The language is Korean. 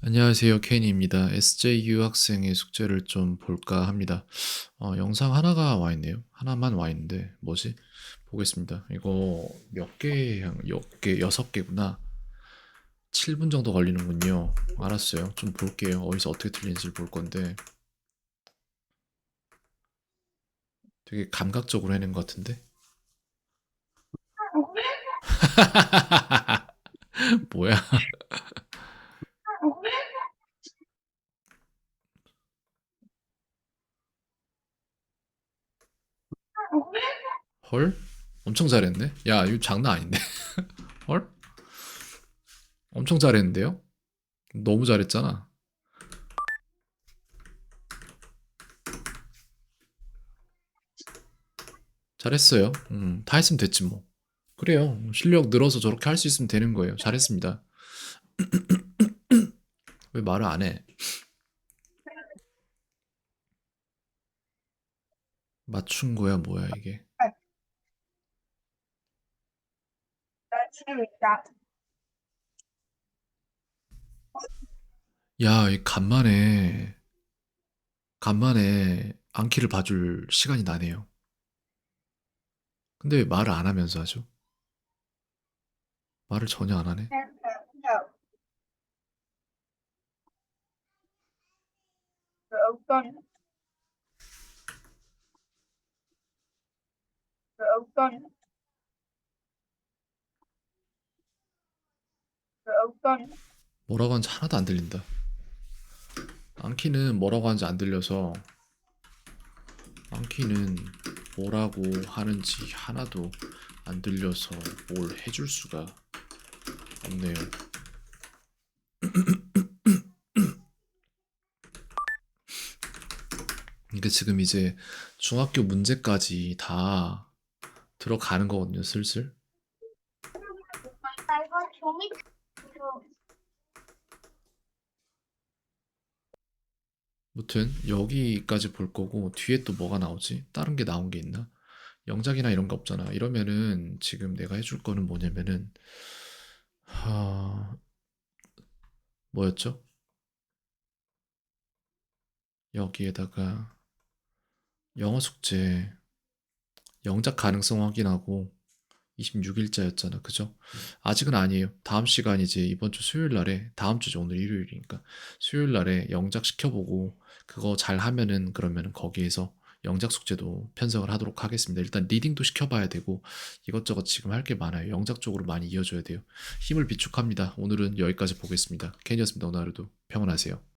안녕하세요. 케인입니다. SJ 유학생의 숙제를 좀 볼까 합니다. 어, 영상 하나가 와 있네요. 하나만 와 있는데 뭐지? 보겠습니다. 이거 몇 개, 몇 개, 여섯 개구나. 7분 정도 걸리는군요. 알았어요. 좀 볼게요. 어디서 어떻게 틀리는지 볼 건데 되게 감각적으로 해낸 것 같은데? 뭐야? 헐? 엄청 잘했네? 야, 이거 장난 아닌데? 헐? 엄청 잘했는데요? 너무 잘했잖아. 잘했어요. 음, 다 했으면 됐지 뭐. 그래요. 실력 늘어서 저렇게 할 수 있으면 되는 거예요. 잘했습니다. 왜 말을 안 해? 맞춘 거야, 뭐야, 이게. 야, 이 간만에, 간만에 안키를 봐줄 시간이 나네요. 근데 왜 말을 안 하면서 하죠? 말을 전혀 안 하네. 뭐라고 하는지 하나도 안 들린다. 안키는 뭐라고 하는지 안 들려서 안키는 뭐라고 하는지 하나도 안 들려서 뭘 해줄 수가 없네요. 이게 지금 이제 중학교 문제까지 다 들어가는 거거든요, 슬슬. 무튼 여기까지 볼 거고 뒤에 또 뭐가 나오지? 다른 게 나온 게 있나? 영작이나 이런 거 없잖아. 이러면은 지금 내가 해줄 거는 뭐냐면은 하... 뭐였죠? 여기에다가 영어 숙제 영작 가능성 확인하고 26일자였잖아. 그죠? 아직은 아니에요. 다음 시간이지 이번 주 수요일 날에 다음 주죠. 오늘 일요일이니까 수요일 날에 영작 시켜보고 그거 잘 하면은 그러면은 거기에서 영작 숙제도 편성을 하도록 하겠습니다. 일단 리딩도 시켜봐야 되고 이것저것 지금 할 게 많아요. 영작 쪽으로 많이 이어줘야 돼요. 힘을 비축합니다. 오늘은 여기까지 보겠습니다. 캔이었습니다. 오늘 하루도 평안하세요.